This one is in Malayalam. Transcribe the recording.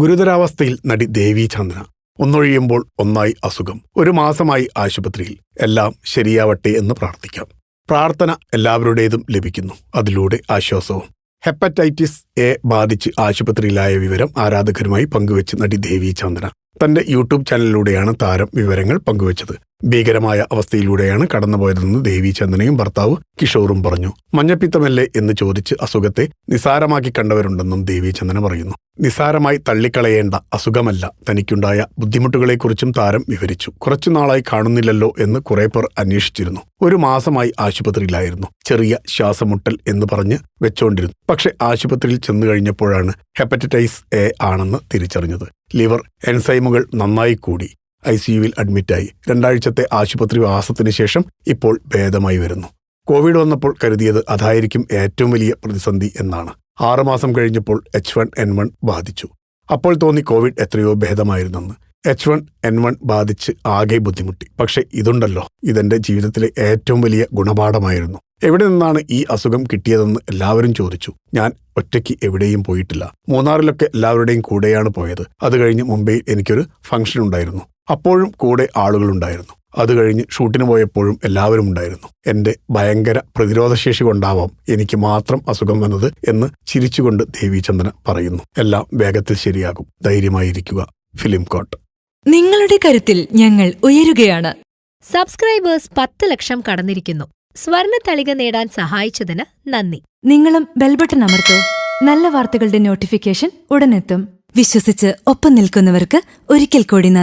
ഗുരുതരാവസ്ഥയിൽ നടി ദേവി ചന്ദ്ര ഒന്നൊഴിയുമ്പോൾ ഒന്നായി അസുഖം. ഒരു മാസമായി ആശുപത്രിയിൽ. എല്ലാം ശരിയാവട്ടെ എന്ന് പ്രാർത്ഥിക്കാം. പ്രാർത്ഥന എല്ലാവരുടേതും ലഭിക്കുന്നു. അതിലൂടെ ആശ്വാസവും. ഹെപ്പറ്റൈറ്റിസ് എ ബാധിച്ച് ആശുപത്രിയിലായ വിവരം ആരാധകരുമായി പങ്കുവച്ച് നടി ദേവി ചന്ദ്ര തന്റെ യൂട്യൂബ് ചാനലിലൂടെയാണ് താരം വിവരങ്ങൾ പങ്കുവച്ചത്. ഭീകരമായ അവസ്ഥയിലൂടെയാണ് കടന്നുപോയതെന്ന് ദേവി ചന്ദനയും ഭർത്താവ് കിഷോറും പറഞ്ഞു. മഞ്ഞപ്പിത്തമല്ലേ എന്ന് ചോദിച്ച് അസുഖത്തെ നിസാരമാക്കി കണ്ടവരുണ്ടെന്നും ദേവി ചന്ദന പറയുന്നു. നിസാരമായി തള്ളിക്കളയേണ്ട അസുഖമല്ല. തനിക്കുണ്ടായ ബുദ്ധിമുട്ടുകളെക്കുറിച്ചും താരം വിവരിച്ചു. കുറച്ചുനാളായി കാണുന്നില്ലല്ലോ എന്ന് കുറെ പേർ അന്വേഷിച്ചിരുന്നു. ഒരു മാസമായി ആശുപത്രിയിലായിരുന്നു. ചെറിയ ശ്വാസമുട്ടൽ എന്ന് പറഞ്ഞ് വെച്ചോണ്ടിരുന്നു. പക്ഷെ ആശുപത്രിയിൽ ചെന്നു കഴിഞ്ഞപ്പോഴാണ് ഹെപ്പറ്റൈറ്റിസ് എ ആണെന്ന് തിരിച്ചറിഞ്ഞത്. ലിവർ എൻസൈമുകൾ നന്നായി കൂടി. ഐ സിയുവിൽ അഡ്മിറ്റായി. രണ്ടാഴ്ചത്തെ ആശുപത്രി വാസത്തിന് ശേഷം ഇപ്പോൾ ഭേദമായി വരുന്നു. കോവിഡ് വന്നപ്പോൾ കരുതിയത് അതായിരിക്കും ഏറ്റവും വലിയ പ്രതിസന്ധി എന്നാണ്. ആറുമാസം കഴിഞ്ഞപ്പോൾ എച്ച് വൺ എൻ വൺ ബാധിച്ചു. അപ്പോൾ തോന്നി കോവിഡ് എത്രയോ ഭേദമായിരുന്നെന്ന്. എച്ച് വൺ എൻ വൺ ബാധിച്ച് ആകെ ബുദ്ധിമുട്ടി. പക്ഷേ ഇതുണ്ടല്ലോ. ഇതെന്റെ ജീവിതത്തിലെ ഏറ്റവും വലിയ ഗുണപാഠമായിരുന്നു. എവിടെ നിന്നാണ് ഈ അസുഖം കിട്ടിയതെന്ന് എല്ലാവരും ചോദിച്ചു. ഞാൻ ഒറ്റയ്ക്ക് എവിടെയും പോയിട്ടില്ല. മൂന്നാറിലൊക്കെ എല്ലാവരുടെയും കൂടെയാണ് പോയത്. അത് കഴിഞ്ഞ് മുംബൈയിൽ എനിക്കൊരു ഫംഗ്ഷൻ ഉണ്ടായിരുന്നു അപ്പോഴും കൂടെ ആളുകളുണ്ടായിരുന്നു. അത് കഴിഞ്ഞ് ഷൂട്ടിന് പോയപ്പോഴും എല്ലാവരും ഉണ്ടായിരുന്നു. എന്റെ ഭയങ്കര പ്രതിരോധശേഷി കൊണ്ടാവാം എനിക്ക് മാത്രം അസുഖം വന്നത് എന്ന് ചിരിച്ചുകൊണ്ട് ദേവീചന്ദ്രൻ പറയുന്നു. എല്ലാം വേഗത്തിൽ ശരിയാകും. ധൈര്യമായിരിക്കുക ഫിലിം കോട്ട്. നിങ്ങളുടെ കരുത്തിൽ ഞങ്ങൾ ഉയരുകയാണ്. സബ്സ്ക്രൈബേഴ്സ് പത്ത് ലക്ഷം കടന്നിരിക്കുന്നു. സ്വർണ തളിക നേടാൻ സഹായിച്ചതിന് നന്ദി. നിങ്ങളും ബെൽബട്ടൺ അമർത്തോ. നല്ല വാർത്തകളുടെ നോട്ടിഫിക്കേഷൻ ഉടനെത്തും. വിശ്വസിച്ച് ഒപ്പം നിൽക്കുന്നവർക്ക് ഒരിക്കൽ കൂടി നന്ദി.